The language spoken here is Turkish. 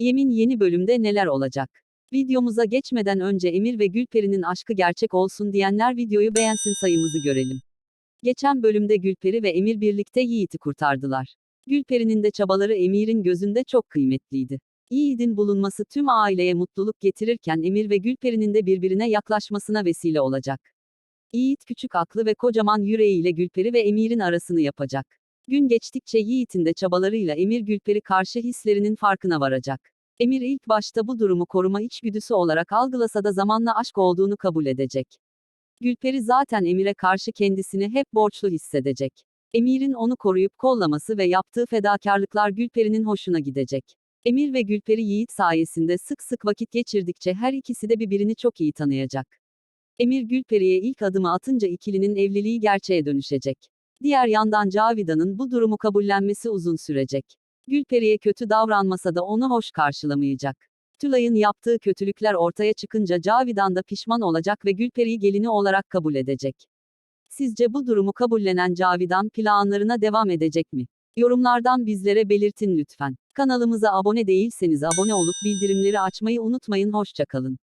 Yemin yeni bölümde neler olacak? Videomuza geçmeden önce Emir ve Gülperi'nin aşkı gerçek olsun diyenler videoyu beğensin sayımızı görelim. Geçen bölümde Gülperi ve Emir birlikte Yiğit'i kurtardılar. Gülperi'nin de çabaları Emir'in gözünde çok kıymetliydi. Yiğit'in bulunması tüm aileye mutluluk getirirken Emir ve Gülperi'nin de birbirine yaklaşmasına vesile olacak. Yiğit küçük aklı ve kocaman yüreğiyle Gülperi ve Emir'in arasını yapacak. Gün geçtikçe Yiğit'in de çabalarıyla Emir Gülperi karşı hislerinin farkına varacak. Emir ilk başta bu durumu koruma içgüdüsü olarak algılasa da zamanla aşk olduğunu kabul edecek. Gülperi zaten Emir'e karşı kendisini hep borçlu hissedecek. Emir'in onu koruyup kollaması ve yaptığı fedakarlıklar Gülperi'nin hoşuna gidecek. Emir ve Gülperi Yiğit sayesinde sık sık vakit geçirdikçe her ikisi de birbirini çok iyi tanıyacak. Emir Gülperi'ye ilk adımı atınca ikilinin evliliği gerçeğe dönüşecek. Diğer yandan Cavidan'ın bu durumu kabullenmesi uzun sürecek. Gülperi'ye kötü davranmasa da onu hoş karşılamayacak. Tülay'ın yaptığı kötülükler ortaya çıkınca Cavidan da pişman olacak ve Gülperi'yi gelini olarak kabul edecek. Sizce bu durumu kabullenen Cavidan planlarına devam edecek mi? Yorumlardan bizlere belirtin lütfen. Kanalımıza abone değilseniz abone olup bildirimleri açmayı unutmayın. Hoşçakalın.